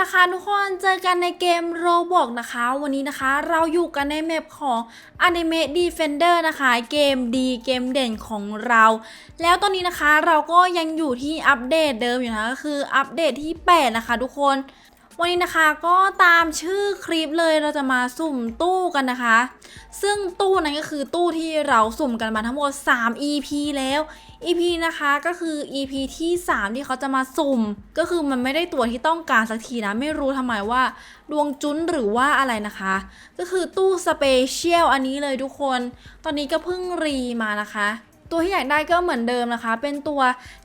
นะคะทุกคนเจอกันในเกมโรบอกนะคะ วันนี้นะคะเราอยู่กันในแมปของ Anime Defender นะคะ เกมดีเกมเด่นของเรา แล้วตอนนี้นะคะเราก็ยังอยู่ที่อัปเดตเดิมอยู่นะก็คืออัปเดตที่ 8 นะคะทุกคน วันนี้นะคะก็ตามชื่อคลิปเลยเราจะมาสุ่มตู้กันนะคะ ซึ่งตู้นั้นก็คือตู้ที่เราสุ่มกันมาทั้งหมด 3 EP แล้ว EP นะคะก็คือ EP ที่ 3 ที่เขาจะมาสุ่ม ก็คือมันไม่ได้ตัวที่ต้องการสักทีนะ ไม่รู้ทำไมว่า ดวงจุ้นหรือว่าอะไรนะคะ ก็คือตู้สเปเชียลอันนี้เลยทุกคน ตอนนี้ก็เพิ่งรีมานะคะตัวที่อยากได้ก็เหมือนเดิมนะคะ เป็นตัว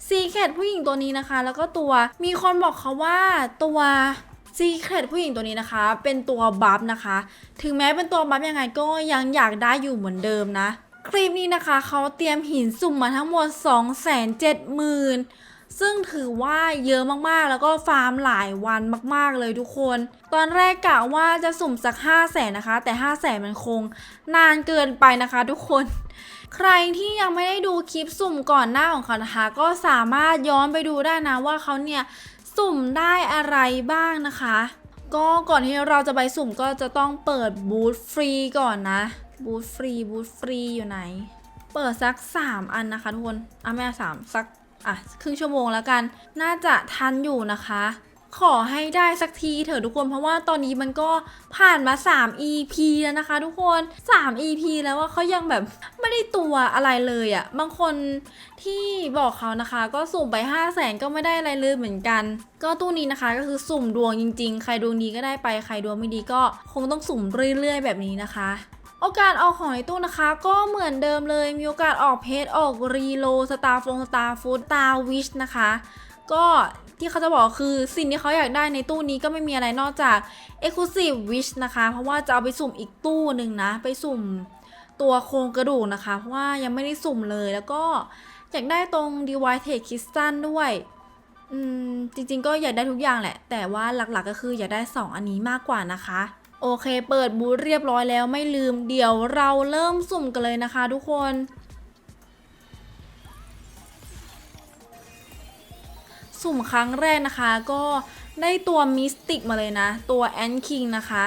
ซีเคทผู้หญิงตัวนี้นะคะ แล้วก็ตัวมีคนบอกเขาว่าตัว ซีเคทผู้หญิงตัวนี้นะคะ เป็นตัวบัฟนะคะ ถึงแม้เป็นตัวบัฟยังไงก็ยังอยากได้อยู่เหมือนเดิมนะ คลิปนี้นะคะเขาเตรียมหินสุ่มมาทั้งหมด 2 7 0 0 0 0 ซึ่งถือว่าเยอะมากๆ แล้วก็ฟาร์มหลายวันมากๆเลยทุกคน ตอนแรกกะว่าจะสุ่มสัก 5 0 0แสนนะคะ แต่ 5 0 0แสนมันคงนานเกินไปนะคะทุกคนใครที่ยังไม่ได้ดูคลิปสุ่มก่อนหน้าของเขานะคะ ก็สามารถย้อนไปดูได้นะว่าเขาเนี่ย สุ่มได้อะไรบ้างนะคะ ก็ก่อนที่เราจะไปสุ่มก็จะต้องเปิดบูธฟรีก่อนนะ บูธฟรีบูธฟรีอยู่ไหน เปิดสัก 3 อันนะคะทุกคนอะไม่สามสักอะครึ่งชั่วโมงแล้วกัน น่าจะทันอยู่นะคะ ขอให้ได้สักทีเถอะทุกคนเพราะว่าตอนนี้มันก็ผ่านมา 3 EP แล้วนะคะ ทุกคน 3 EP แล้วว่าเขายังแบบไม่ได้ตัวอะไรเลยอะ่ะ บางคนที่บอกเขานะคะ ก็สุ่มไป 5 0 0แสนก็ไม่ได้อะไรเลยเหมือนกัน ก็ตู้นี้นะคะก็คือสุ่มดวงจริง ๆ ใครดวงดีก็ได้ไปใครดวงไม่ดีก็คงต้องสุ่มเรื่อย ๆ แบบนี้นะคะโอกาสออกของในตู้นะคะ ก็เหมือนเดิมเลยมีโอกาสออกเพจออกรีโลสตาร์ฟงสตาร์ฟูดตาวิชนะคะ ก็ที่เขาจะบอกคือสิ่งที่เขาอยากได้ในตู้นี้ก็ไม่มีอะไรนอกจาก Exclusive Wish นะคะ เพราะว่าจะเอาไปสุ่มอีกตู้หนึ่งนะ ไปสุ่มตัวโครงกระดูกนะคะ เพราะว่ายังไม่ได้สุ่มเลยแล้วก็อยากได้ตรง Device Tech Crystal ด้วยอืมจริงๆก็อยากได้ทุกอย่างแหละ แต่ว่าหลักๆก็คืออยากได้ 2 อันนี้มากกว่านะคะ โอเค เปิดบูธเรียบร้อยแล้วไม่ลืมเดี๋ยวเราเริ่มสุ่มกันเลยนะคะ ทุกคน สุ่มครั้งแรกนะคะ ก็ได้ตัวมิสติกมาเลยนะ ตัวแอนคิงนะคะ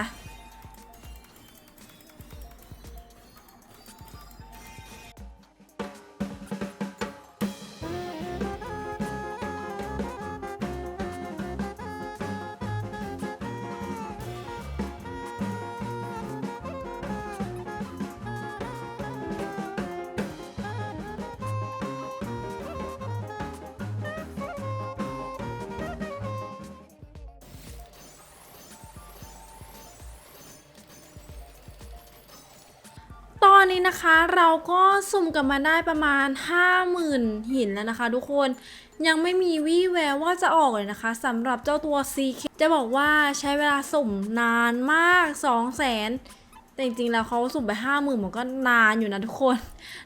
อนนี้นะคะเราก็สุ่มกันมาได้ประมาณ 50,000 หินแล้วนะคะ ทุกคนยังไม่มีวี่แววว่าจะออกเลยนะคะสำหรับเจ้าตัว CK จะบอกว่าใช้เวลาสุ่มนานมาก 2 0 0 0 0 0 แต่จริงๆแล้วเขาสุ่มไป 50,000มันก็นานอยู่นะทุกคน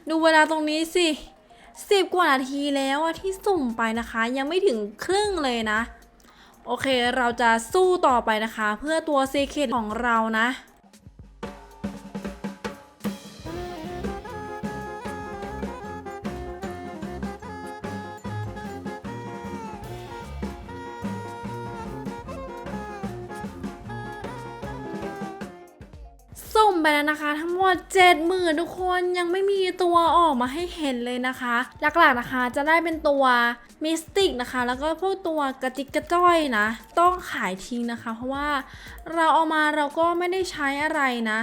ดูเวลาตรงนี้สิสิบกว่านาทีแล้วอะที่สุ่มไปนะคะ ยังไม่ถึงครึ่งเลยนะ โอเคเราจะสู้ต่อไปนะคะ เพื่อตัว CK ของเรานะ มไปแล้วนะคะ ทั้งหมด70,000ทุกคนยังไม่มีตัวออกมาให้เห็นเลยนะคะ หลักๆนะคะจะได้เป็นตัวมิสติกนะคะ แล้วก็พวกตัวกระติกกระจ้อยนะ ต้องขายทิ้งนะคะ เพราะว่าเราเอามาเราก็ไม่ได้ใช้อะไรนะ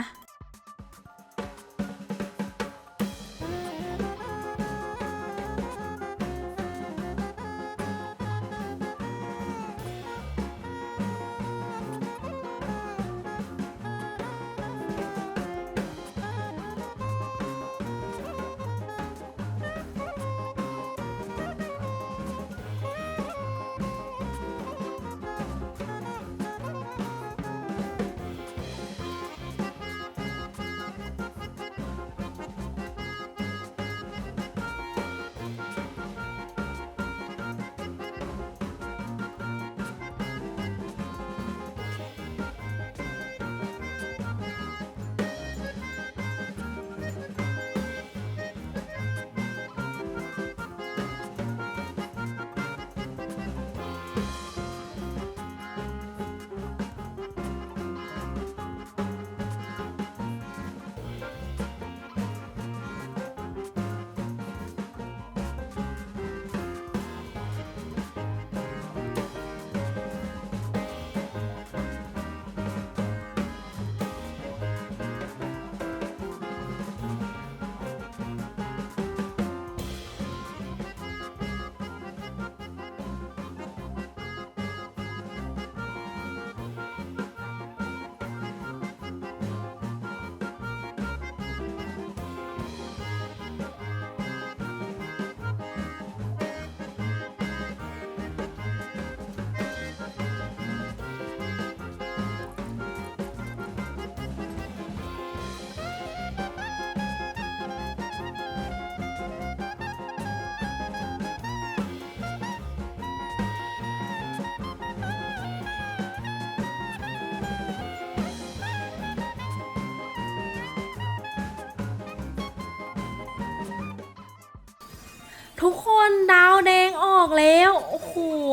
ทุกคนดาวแดงออกแล้ว โอ้โห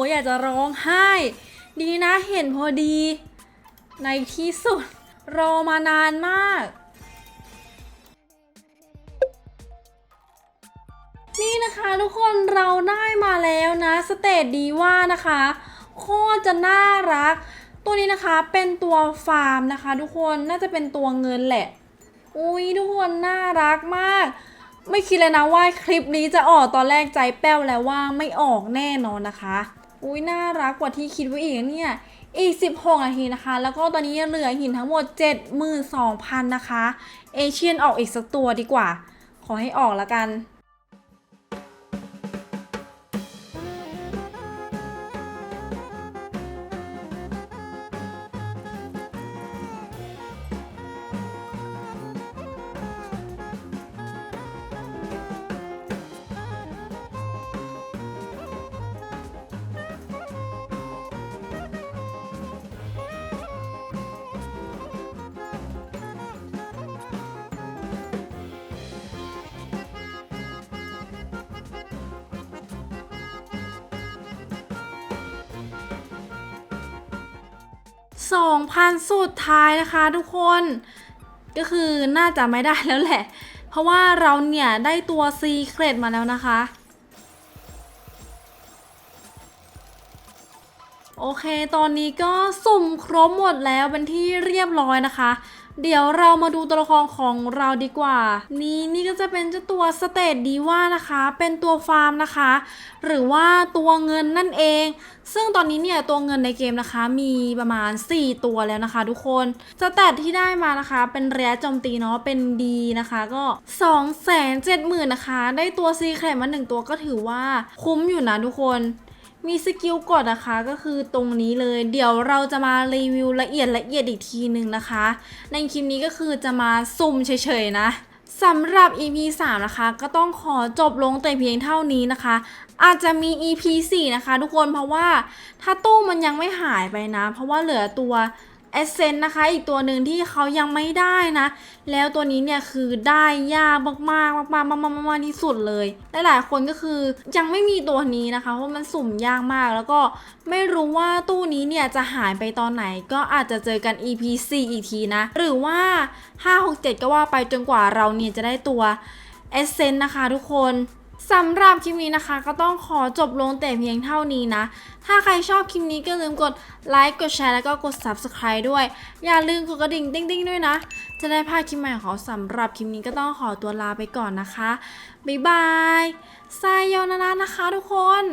อยากจะร้องไห้ ดีนะเห็นพอดี ในที่สุด รอมานานมาก นี่นะคะทุกคนเราได้มาแล้วนะสเตตดีว่านะคะโคตรจะน่ารัก ตัวนี้นะคะเป็นตัวฟาร์มนะคะ ทุกคนน่าจะเป็นตัวเงินแหละ อุ้ยทุกคนน่ารักมาก ไม่คิดเลยนะว่าคลิปนี้จะออกตอนแรกใจแป้วแล้วว่าไม่ออกแน่นอนนะคะ อุ้ยน่ารักกว่าที่คิดไว้อีกเนี่ย อีก 16 นาทีนะคะ แล้วก็ตอนนี้เหลือหินทั้งหมด 72,000 นะคะ เอเชียนออกอีกสักตัวดีกว่า ขอให้ออกแล้วกัน 2,000 สุดท้ายนะคะทุกคนก็คือน่าจะไม่ได้แล้วแหละ เพราะว่าเราเนี่ยได้ตัวซีเครตมาแล้วนะคะ โอเค ตอนนี้ก็สุ่มครบหมดแล้วเป็นที่เรียบร้อยนะคะ เดี๋ยวเรามาดูตัวละครของเราดีกว่า นี่นี่ก็จะเป็นเจ้าตัวสเตตดีว่านะคะ เป็นตัวฟาร์มนะคะ หรือว่าตัวเงินนั่นเอง ซึ่งตอนนี้เนี่ยตัวเงินในเกมนะคะ มีประมาณ 4 ตัวแล้วนะคะ ทุกคนสเตตที่ได้มานะคะ เป็นระยะโจมตีเนาะเป็นดีนะคะ ก็2 7 0 0 0 0นะคะ ได้ตัวซีแครมาหนึ่งตัวก็ถือว่าคุ้มอยู่นะทุกคน มีสกิลกดนะคะก็คือตรงนี้เลย เดี๋ยวเราจะมารีวิวละเอียดละเอียดอีกทีหนึ่งนะคะ ในคลิปนี้ก็คือจะมาซุ่มเฉยๆนะสำหรับ EP 3 นะคะ ก็ต้องขอจบลงแต่เพียงเท่านี้นะคะ อาจจะมี EP 4 นะคะ ทุกคนเพราะว่าถ้าตู้มันยังไม่หายไปนะ เพราะว่าเหลือตัว เอเซนนะคะ อีกตัวหนึ่งที่เขายังไม่ได้นะ แล้วตัวนี้เนี่ยคือได้ยากมากๆมากๆมากๆมากๆที่สุดเลยหลายๆคนก็คือยังไม่มีตัวนี้นะคะ เพราะมันสุ่มยากมาก แล้วก็ไม่รู้ว่าตู้นี้เนี่ยจะหายไปตอนไหนก็อาจจะเจอกัน EP 4อีกทีนะ หรือว่า 5 6 7 ก็ว่าไปจนกว่าเราเนี่ยจะได้ตัวเอเซนนะคะทุกคน สำหรับคลิปนี้นะคะ ก็ต้องขอจบลงแต่เพียงเท่านี้นะ ถ้าใครชอบคลิปนี้ก็ลืมกดไลค์ กดแชร์ แล้วก็กด Subscribe ด้วย อย่าลืมกดกระดิ่งติ๊งๆด้วยนะ จะได้พลาดคลิปใหม่ของสำหรับคลิปนี้ก็ต้องขอตัวลาไปก่อนนะคะ บ๊ายบายซายโยนานะนะคะทุกคน